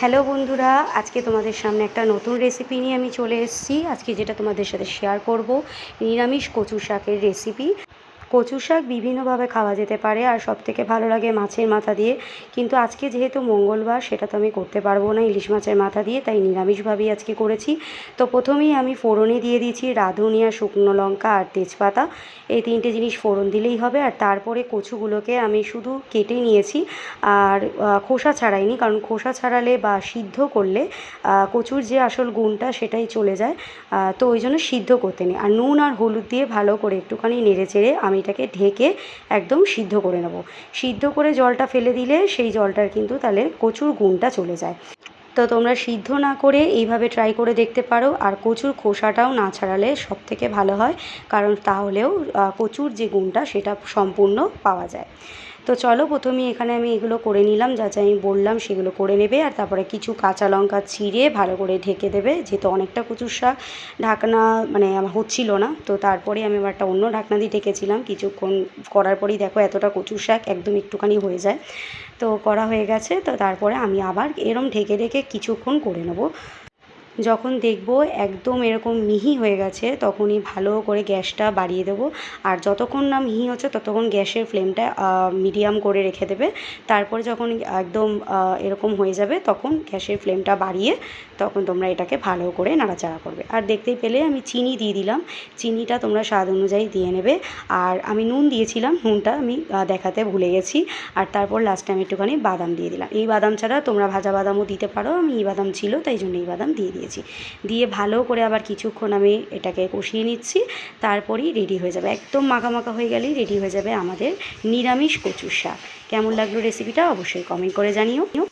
Hello বন্ধুরা, আজকে তোমাদের সামনে একটা নতুন রেসিপি নিয়ে আমি চলে এসেছি। আজকে যেটা তোমাদের সাথে শেয়ার করব, নিরামিষ কচু শাকের রেসিপি কচু শাক বিভিন্নভাবে খাওয়া যেতে পারে আর সব থেকে ভালো লাগে মাছের মাথা দিয়ে। কিন্তু আজকে যেহেতু মঙ্গলবার, সেটা তো আমি করতে পারব না ইলিশ মাছের মাথা দিয়ে, তাই নিরামিষভাবেই আজকে করেছি। তো প্রথমেই আমি ফোড়নে দিয়ে দিয়েছি রাঁধুনি আর শুকনো লঙ্কা আর তেজপাতা। এই তিনটে জিনিস ফোড়ন দিলেই হবে আর তারপরে কচুগুলোকে আমি শুধু কেটে নিয়েছি। আর খোসা ছাড়াইনি, কারণ খোসা ছাড়ালে বা সিদ্ধ করলে কচুর যে আসল গুণটা সেটাই চলে যায়। তো ওই জন্য সিদ্ধ করতে নেই। আর নুন আর হলুদ দিয়ে ভালো করে একটুখানি নেড়ে চেড়ে আমি এটাকে ঢেকে একদম সিদ্ধ করে নেব। সিদ্ধ করে জলটা ফেলে দিলে সেই জলটার কিন্তু তাহলে কচুর গুণটা চলে যায়। তো তোমরা সিদ্ধ না করে এইভাবে ট্রাই করে দেখতে পারো আর কচুর খোসাটাও না ছাড়ালে সব থেকে ভালো হয়, কারণ তাহলেও কচুর যে গুণটা সেটা সম্পূর্ণ পাওয়া যায়। তো চলো প্রথমে এখানে আমি এগুলো করে নিলাম, যা যা আমি বললাম সেগুলো করে নেবে আর তারপরে কিছু কাঁচা লঙ্কা ছিঁড়ে ভালো করে ঢেকে দেবে, যেহেতু অনেকটা কচুর শাক ঢাকনা মানে হচ্ছিল না, তো তারপরে আমি আবার একটা অন্য ঢাকনা দিয়ে ঢেকেছিলাম, কিছুক্ষণ করার পরেই দেখো এতটা কচুর শাক একদম একটুখানি হয়ে যায়। তো করা হয়ে গেছে, তো তারপরে আমি আবার এরম ঢেকে ঢেকে কিছুক্ষণ করে নেব। যখন দেখব একদম এরকম মিহি হয়ে গেছে, তখনই ভালো করে গ্যাসটা বাড়িয়ে দেবো। আর যতক্ষণ না মিহি হচ্ছে, ততক্ষণ গ্যাসের ফ্লেমটা মিডিয়াম করে রেখে দেবে। তারপরে যখন একদম এরকম হয়ে যাবে, তখন গ্যাসের ফ্লেমটা বাড়িয়ে তখন তোমরা এটাকে ভালো করে নাড়াচাড়া করবে। আর দেখতেই পেলে আমি চিনি দিয়ে দিলাম। চিনিটা তোমরা স্বাদ অনুযায়ী দিয়ে নেবে। আর আমি নুন দিয়েছিলাম, নুনটা আমি দেখাতে ভুলে গেছি। আর তারপর লাস্টে আমি একটুখানি বাদাম দিয়ে দিলাম। এই বাদাম ছাড়া তোমরা ভাজা বাদামও দিতে পারো। আমি এই বাদাম ছিল, তাই জন্য এই বাদাম দিয়ে দিয়েছি। দিয়ে ভালো করে আবার কিছুক্ষণ আমি এটাকে কষিয়ে নিচ্ছি, তারপরেই রেডি হয়ে যাবে। একদম মাখা হয়ে গেলেই রেডি হয়ে যাবে আমাদের নিরামিষ কচুর শাক। কেমন লাগল রেসিপিটা অবশ্যই কমেন্ট করে জানিও।